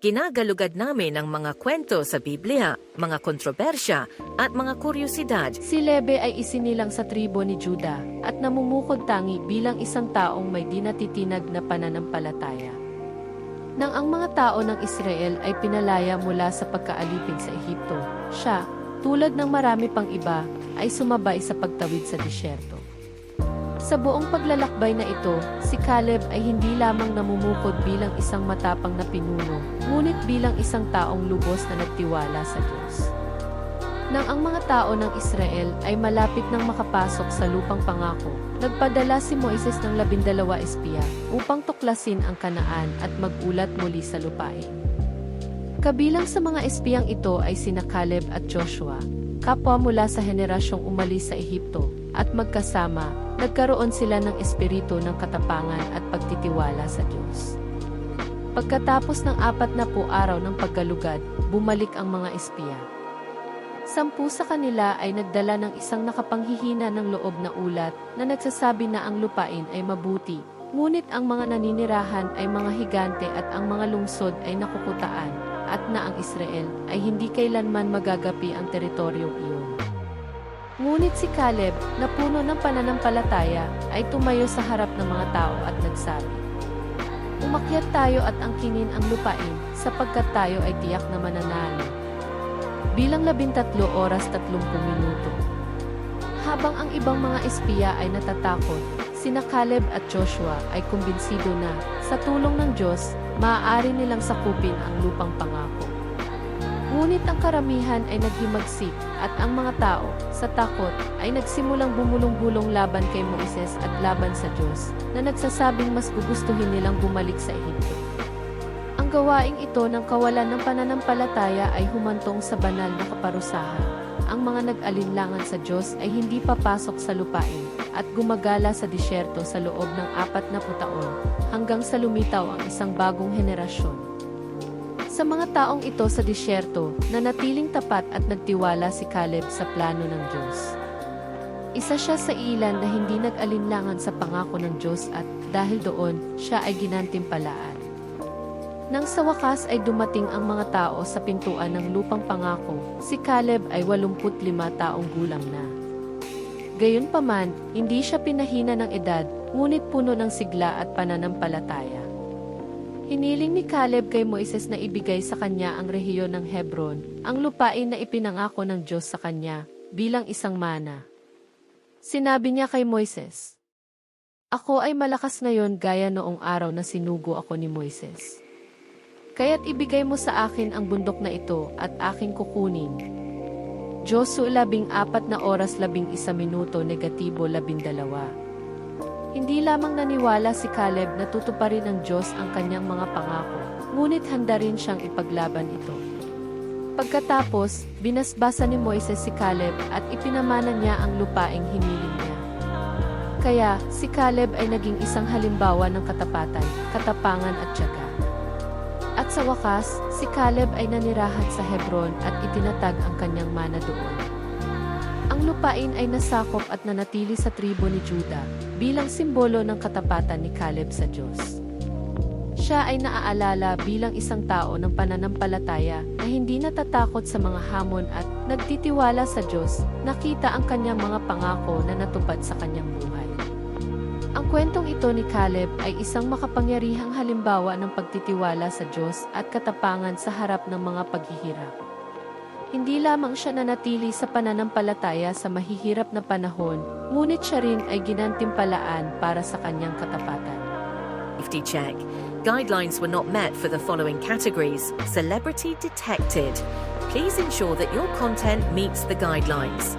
Ginagalugad namin ang mga kwento sa Biblia, mga kontrobersya at mga kuryosidad. Si Lebe ay isinilang sa tribo ni Juda at namumukod tangi bilang isang taong may dinatitinag na pananampalataya. Nang ang mga tao ng Israel ay pinalaya mula sa pagkaalipin sa Ehipto, siya, tulad ng marami pang iba, ay sumabay sa pagtawid sa disyerto. Sa buong paglalakbay na ito, si Caleb ay hindi lamang namumukod bilang isang matapang na pinuno, ngunit bilang isang taong lubos na nagtiwala sa Diyos. Nang ang mga tao ng Israel ay malapit nang makapasok sa lupang pangako, nagpadala si Moises ng labindalawa espiya upang tuklasin ang kanaan at magulat muli sa lupain. Kabilang sa mga espiyang ito ay sina Caleb at Joshua, kapwa mula sa henerasyong umalis sa Ehipto, at magkasama, nagkaroon sila ng espiritu ng katapangan at pagtitiwala sa Diyos. Pagkatapos ng apat na po araw ng paggalugad, bumalik ang mga espiya. Sampu sa kanila ay nagdala ng isang nakapanghihina ng loob na ulat na nagsasabi na ang lupain ay mabuti, ngunit ang mga naninirahan ay mga higante at ang mga lungsod ay nakukutaan, at na ang Israel ay hindi kailanman magagapi ang teritoryong iyon. Ngunit si Caleb, na puno ng pananampalataya, ay tumayo sa harap ng mga tao at nagsabi, Umakyat tayo at angkinin ang lupain, sapagkat tayo ay tiyak na mananalo. Bilang labintatlo oras tatlumpung minuto. Habang ang ibang mga espiya ay natatakot, sina Caleb at Joshua ay kumbinsido na, sa tulong ng Diyos, maaari nilang sakupin ang lupang pangako. Ngunit ang karamihan ay naghimagsik at ang mga tao, sa takot, ay nagsimulang bumulong-bulong laban kay Moises at laban sa Diyos, na nagsasabing mas gugustuhin nilang bumalik sa Ehipto. Ang gawaing ito ng kawalan ng pananampalataya ay humantong sa banal na kaparusahan. Ang mga nag-alinlangan sa Diyos ay hindi papasok sa lupain at gumagala sa disyerto sa loob ng apat na taon hanggang sa lumitaw ang isang bagong henerasyon. Sa mga taong ito sa disyerto, nanatiling tapat at nagtiwala si Caleb sa plano ng Diyos. Isa siya sa ilan na hindi nag-alinlangan sa pangako ng Diyos at dahil doon, siya ay ginantimpalaan. Nang sa wakas ay dumating ang mga tao sa pintuan ng lupang pangako, si Caleb ay 85 taong gulang na. Gayunpaman, hindi siya pinahina ng edad, ngunit puno ng sigla at pananampalataya. Hiniling ni Caleb kay Moises na ibigay sa kanya ang rehiyon ng Hebron, ang lupain na ipinangako ng Diyos sa kanya, bilang isang mana. Sinabi niya kay Moises, Ako ay malakas ngayon gaya noong araw na sinugo ako ni Moises. Kaya't ibigay mo sa akin ang bundok na ito at aking kukunin. Josu labing apat na oras labing isa minuto negatibo labindalawa. Hindi lamang naniwala si Caleb na tutuparin ng Diyos ang kanyang mga pangako, ngunit handa rin siyang ipaglaban ito. Pagkatapos, binasbasa ni Moises si Caleb at ipinamana niya ang lupaing hiniling niya. Kaya, si Caleb ay naging isang halimbawa ng katapatan, katapangan at tiyaga. At sa wakas, si Caleb ay nanirahan sa Hebron at itinatag ang kanyang mana doon. Ang lupain ay nasakop at nanatili sa tribo ni Juda bilang simbolo ng katapatan ni Caleb sa Diyos. Siya ay naaalala bilang isang tao ng pananampalataya na hindi natatakot sa mga hamon at nagtitiwala sa Diyos, nakita ang kanyang mga pangako na natupad sa kanyang buhay. Ang kwentong ito ni Caleb ay isang makapangyarihang halimbawa ng pagtitiwala sa Diyos at katapangan sa harap ng mga paghihirap. Hindi lamang siya nanatili sa pananampalataya sa mahihirap na panahon, ngunit siya rin ay ginantimpalaan para sa kanyang katapatan. Safety check. Guidelines were not met for the following categories. Celebrity detected. Please ensure that your content meets the guidelines.